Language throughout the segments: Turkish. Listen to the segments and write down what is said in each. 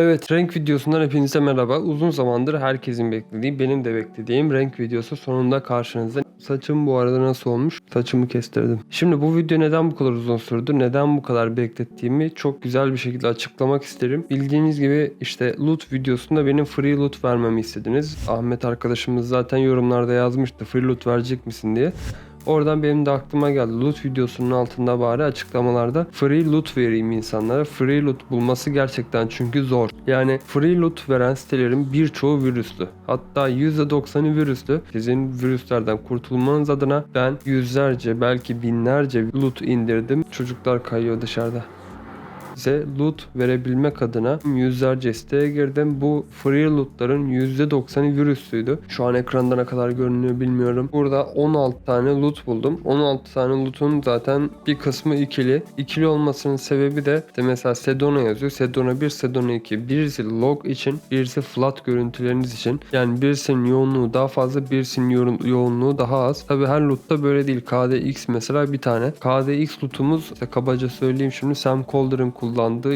Evet renk videosundan hepinize merhaba. Uzun zamandır herkesin beklediği, benim de beklediğim renk videosu sonunda karşınızda. Saçım bu arada nasıl olmuş? Saçımı kestirdim. Şimdi bu video neden bu kadar uzun sürdü? Neden bu kadar beklettiğimi çok güzel bir şekilde açıklamak isterim. Bildiğiniz gibi işte loot videosunda benim free loot vermemi istediniz. Ahmet arkadaşımız zaten yorumlarda yazmıştı free loot verecek misin diye. Oradan benim de aklıma geldi. Loot videosunun altında bari açıklamalarda free loot vereyim insanlara. Free loot bulması gerçekten çünkü zor. Yani free loot veren sitelerin birçoğu virüslü. Hatta %90'ı virüslü. Sizin virüslerden kurtulmanız adına ben yüzlerce belki binlerce loot indirdim. Çocuklar kayıyor dışarıda size loot verebilmek adına yüzlerce siteye girdim. Bu free lootların %90'ı virüslüydü. Şu an ekranda ne kadar görünüyor bilmiyorum. Burada 16 tane loot buldum. 16 tane loot'un zaten bir kısmı ikili. İkili olmasının sebebi de işte mesela Sedona yazıyor. Sedona 1, Sedona 2. Birisi log için, birisi flat görüntüleriniz için. Yani birisinin yoğunluğu daha fazla, birisinin yo- yoğunluğu daha az. Tabi her lootta böyle değil. KDX mesela bir tane. KDX lootumuz işte kabaca söyleyeyim şimdi Sam Calder'ın kullandığı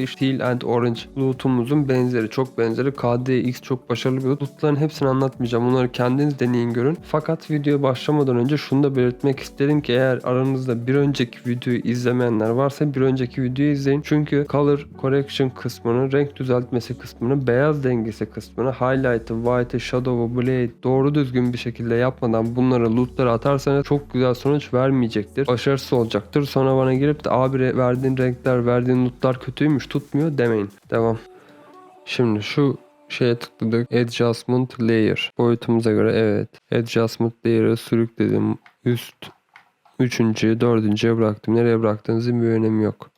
işte Teal and Orange lootumuzun benzeri. Çok benzeri. KDX çok başarılı bir loot. Lootların hepsini anlatmayacağım. Onları kendiniz deneyin görün. Fakat videoya başlamadan önce şunu da belirtmek isterim ki eğer aranızda bir önceki videoyu izlemeyenler varsa bir önceki videoyu izleyin. Çünkü color correction kısmını, renk düzeltmesi kısmını, beyaz dengesi kısmını, highlight'ı, white'ı, shadow'u, blade doğru düzgün bir şekilde yapmadan bunları lootlara atarsanız çok güzel sonuç vermeyecektir. Başarısız olacaktır. Sonra bana gelip de abi verdiğin renkler, verdiğin lootlar kötüymüş tutmuyor demeyin. Devam. Şimdi şu şeye tıkladık. Adjustment Layer. Boyutumuza göre evet. Adjustment Layer'ı sürükledim. Üst üçüncü, dördüncüye bıraktım. Nereye bıraktığınızın bir önemi yok.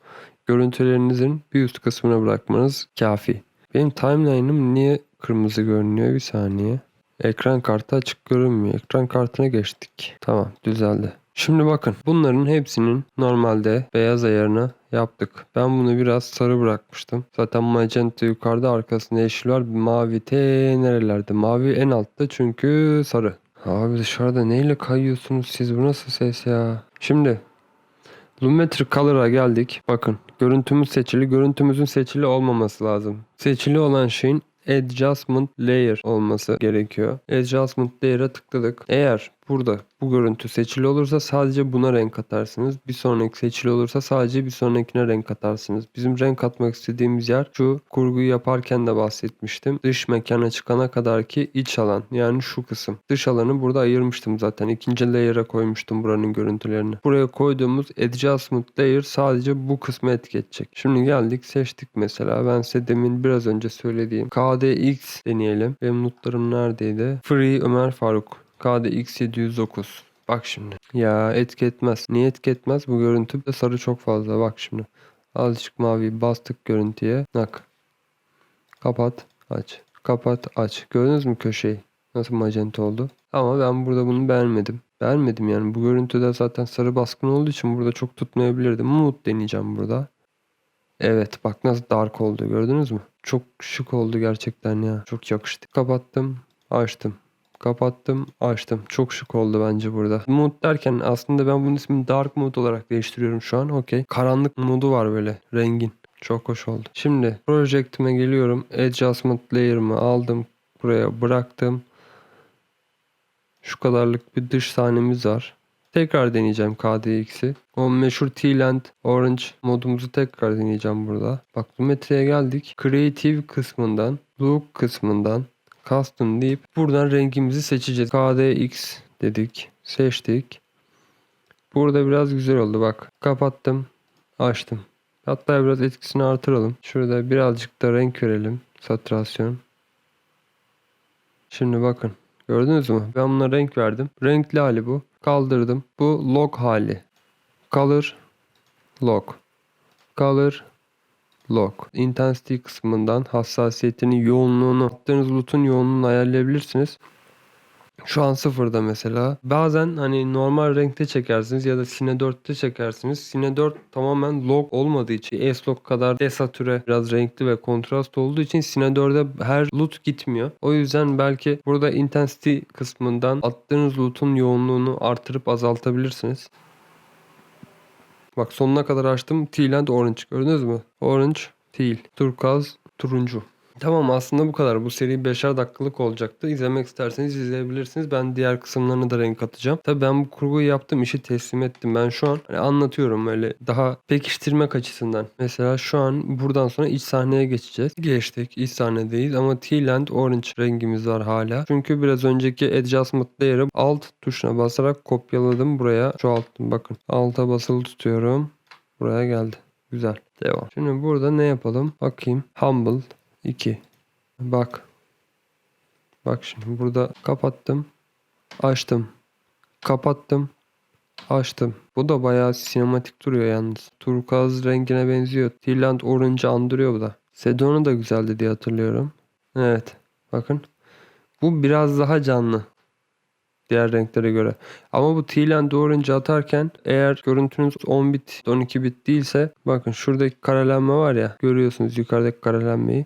Görüntülerinizin bir üst kısmına bırakmanız kafi. Benim timeline'ım niye kırmızı görünüyor? Bir saniye. Ekran kartı açık görünmüyor. Ekran kartına geçtik. Tamam düzeldi. Şimdi bakın bunların hepsinin normalde beyaz ayarını yaptık. Ben bunu biraz sarı bırakmıştım. Zaten magenta yukarıda arkasında yeşil var. Mavi te nerelerde? Mavi en altta çünkü sarı. Abi dışarıda neyle kayıyorsunuz siz? Bu nasıl ses ya? Şimdi Lumetri Color'a geldik. Bakın görüntümüz seçili. Görüntümüzün seçili olmaması lazım. Seçili olan şeyin Adjustment Layer olması gerekiyor. Adjustment Layer'a tıkladık. Eğer burada bu görüntü seçili olursa sadece buna renk katarsınız. Bir sonraki seçili olursa sadece bir sonrakine renk katarsınız. Bizim renk katmak istediğimiz yer şu kurguyu yaparken de bahsetmiştim. Dış mekana çıkana kadar ki iç alan yani şu kısım. Dış alanı burada ayırmıştım zaten. İkinci layer'a koymuştum buranın görüntülerini. Buraya koyduğumuz adjustment layer sadece bu kısmı etki edecek. Şimdi geldik seçtik mesela. Ben size demin biraz önce söylediğim KDX deneyelim. Benim notlarım neredeydi? Free Ömer Faruk. KDX 709. Bak şimdi. Ya etki. Niye etki? Bu görüntü de sarı çok fazla. Bak şimdi. Azıcık mavi bastık görüntüye. Bak. Kapat. Aç. Kapat. Aç. Gördünüz mü köşeyi? Nasıl magenta oldu? Ama ben burada bunu beğenmedim. Beğenmedim yani. Bu görüntüde zaten sarı baskın olduğu için burada çok tutmayabilirdim. Mood deneyeceğim burada. Evet bak nasıl dark oldu gördünüz mü? Çok şık oldu gerçekten ya. Çok yakıştı. Kapattım. Açtım. Kapattım, açtım. Çok şık oldu bence burada. Mood derken aslında ben bunun ismini Dark Mood olarak değiştiriyorum şu an. Okey. Karanlık modu var böyle. Rengin. Çok hoş oldu. Şimdi Project'ime geliyorum. Adjustment Layer'ımı aldım. Buraya bıraktım. Şu kadarlık bir dış sahnemiz var. Tekrar deneyeceğim KDX'i. O meşhur Teal and Orange modumuzu tekrar deneyeceğim burada. Bak Lumetri'ye geldik. Creative kısmından, Look kısmından Custom deyip buradan rengimizi seçeceğiz. KDX dedik. Seçtik. Burada biraz güzel oldu bak. Kapattım. Açtım. Hatta biraz etkisini artıralım. Şurada birazcık da renk verelim. Saturasyon. Şimdi bakın. Gördünüz mü? Ben buna renk verdim. Renkli hali bu. Kaldırdım. Bu log hali. Color log. Color log. Intensity kısmından hassasiyetinin yoğunluğunu, attığınız loot'un yoğunluğunu ayarlayabilirsiniz. Şu an sıfırda mesela. Bazen hani normal renkte çekersiniz ya da Cine 4'te çekersiniz. Cine 4 tamamen log olmadığı için S-Log kadar desatüre biraz renkli ve kontrast olduğu için Cine 4'e her loot gitmiyor. O yüzden belki burada intensity kısmından attığınız loot'un yoğunluğunu artırıp azaltabilirsiniz. Bak sonuna kadar açtım. Teal and Orange. Gördünüz mü? Orange, teal. Turkuaz, turuncu. Tamam aslında bu kadar. Bu seri 5'er dakikalık olacaktı. İzlemek isterseniz izleyebilirsiniz. Ben diğer kısımlarını da renk atacağım. Tabii ben bu kurguyu yaptım, işi teslim ettim. Ben şu an hani anlatıyorum öyle daha pekiştirmek açısından. Mesela şu an buradan sonra iç sahneye geçeceğiz. Geçtik. iç sahnedeyiz ama Teal Orange rengimiz var hala. Çünkü biraz önceki adjustment layer'ı alt tuşuna basarak kopyaladım buraya. Çoğalttım bakın. Alta basılı tutuyorum. Buraya geldi. Güzel. Devam. Şimdi burada ne yapalım? Bakayım. Humble 2. Bak. Bak şimdi burada kapattım. Açtım. Kapattım. Açtım. Bu da bayağı sinematik duruyor yalnız. Turkuaz rengine benziyor. Teal Orange'ı andırıyor bu da. Sedona da güzeldi diye hatırlıyorum. Evet. Bakın. Bu biraz daha canlı. Diğer renklere göre. Ama bu Teal and Orange atarken eğer görüntünüz 10 bit 12 bit değilse bakın şuradaki karelenme var ya görüyorsunuz yukarıdaki karelenmeyi.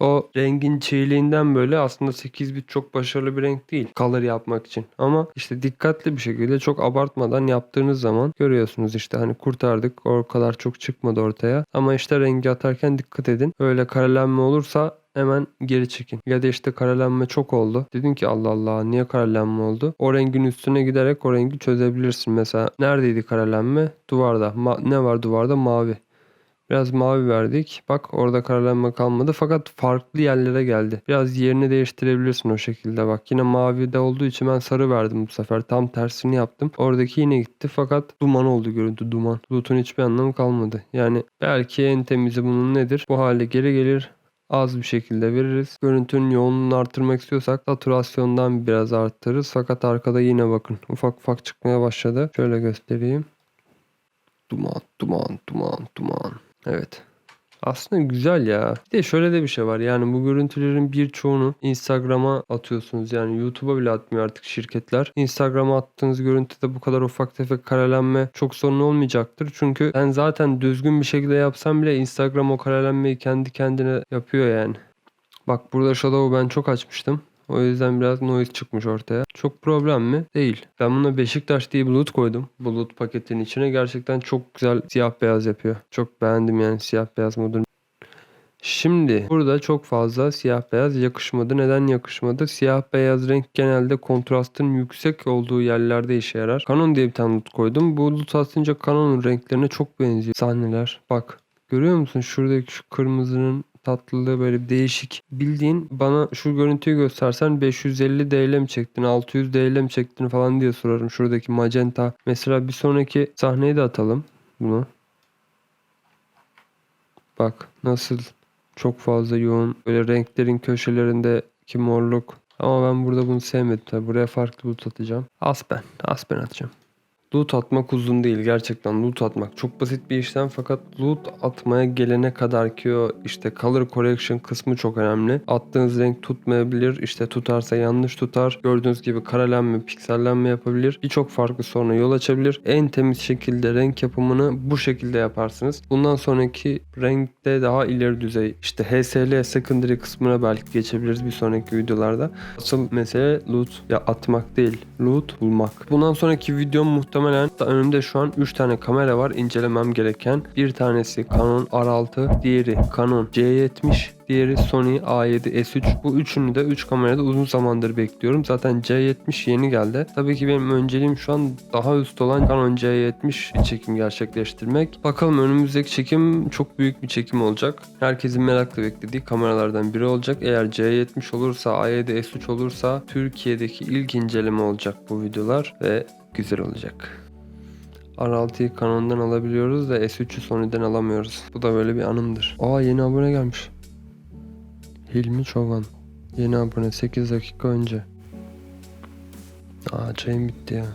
O rengin çiğliğinden böyle aslında 8 bit çok başarılı bir renk değil color yapmak için. Ama işte dikkatli bir şekilde çok abartmadan yaptığınız zaman görüyorsunuz işte hani kurtardık o kadar çok çıkmadı ortaya. Ama işte rengi atarken dikkat edin. Öyle karelenme olursa hemen geri çekin. Ya da işte karelenme çok oldu. Dedin ki Allah Allah niye karelenme oldu? O rengin üstüne giderek o rengi çözebilirsin. Mesela neredeydi karelenme? Duvarda. Ma- ne var duvarda? Mavi. Biraz mavi verdik. Bak orada karalenme kalmadı fakat farklı yerlere geldi. Biraz yerini değiştirebilirsin o şekilde bak. Yine mavi de olduğu için ben sarı verdim bu sefer. Tam tersini yaptım. Oradaki yine gitti fakat duman oldu görüntü duman. Bulutun hiçbir anlamı kalmadı. Yani belki en temizi bunun nedir? Bu hale geri gelir az bir şekilde veririz. Görüntünün yoğunluğunu arttırmak istiyorsak saturasyondan biraz arttırırız. Fakat arkada yine bakın ufak ufak çıkmaya başladı. Şöyle göstereyim. Duman, duman, duman, duman. Evet. Aslında güzel ya. Bir de şöyle de bir şey var. Yani bu görüntülerin birçoğunu Instagram'a atıyorsunuz. Yani YouTube'a bile atmıyor artık şirketler. Instagram'a attığınız görüntüde bu kadar ufak tefek karelenme çok sorun olmayacaktır. Çünkü sen zaten düzgün bir şekilde yapsan bile Instagram o karelenmeyi kendi kendine yapıyor yani. Bak burada Shadow'u ben çok açmıştım. O yüzden biraz noise çıkmış ortaya. Çok problem mi? Değil. Ben buna Beşiktaş diye bulut koydum. Bulut paketinin içine. Gerçekten çok güzel siyah beyaz yapıyor. Çok beğendim yani siyah beyaz modunu. Şimdi burada çok fazla siyah beyaz yakışmadı. Neden yakışmadı? Siyah beyaz renk genelde kontrastın yüksek olduğu yerlerde işe yarar. Canon diye bir tane loot koydum. Bu loot aslında Canon'un renklerine çok benziyor. Sahneler. Bak. Görüyor musun? Şuradaki şu kırmızının tatlılığı böyle değişik. Bildiğin bana şu görüntüyü göstersen 550 DL mi çektin 600 DL mi çektin falan diye sorarım. Şuradaki magenta. Mesela bir sonraki sahneyi de atalım bunu. Bak nasıl çok fazla yoğun. Böyle renklerin köşelerindeki morluk. Ama ben burada bunu sevmedim. Tabii buraya farklı bulut atacağım. Aspen. Aspen atacağım. Loot atmak uzun değil gerçekten loot atmak çok basit bir işlem fakat loot atmaya gelene kadar ki o işte color correction kısmı çok önemli. Attığınız renk tutmayabilir işte tutarsa yanlış tutar. Gördüğünüz gibi karalenme piksellenme yapabilir. Birçok farklı soruna yol açabilir. En temiz şekilde renk yapımını bu şekilde yaparsınız. Bundan sonraki renkte daha ileri düzey işte HSL secondary kısmına belki geçebiliriz bir sonraki videolarda. Asıl mesele loot ya atmak değil loot bulmak. Bundan sonraki videom muhtemelen Muhtemelen önümde şu an 3 tane kamera var incelemem gereken. Bir tanesi Canon R6, diğeri Canon C70, diğeri Sony A7 S3. Bu üçünü de 3 kamerada uzun zamandır bekliyorum. Zaten C70 yeni geldi. Tabii ki benim önceliğim şu an daha üst olan Canon C70 çekim gerçekleştirmek. Bakalım önümüzdeki çekim çok büyük bir çekim olacak. Herkesin merakla beklediği kameralardan biri olacak. Eğer C70 olursa A7 S3 olursa Türkiye'deki ilk inceleme olacak bu videolar ve güzel olacak. R6'yı Canon'dan alabiliyoruz da S3'ü Sony'den alamıyoruz. Bu da böyle bir anımdır. Aa yeni abone gelmiş. Hilmi Çoban. Yeni abone 8 dakika önce. Aa çayım bitti ya.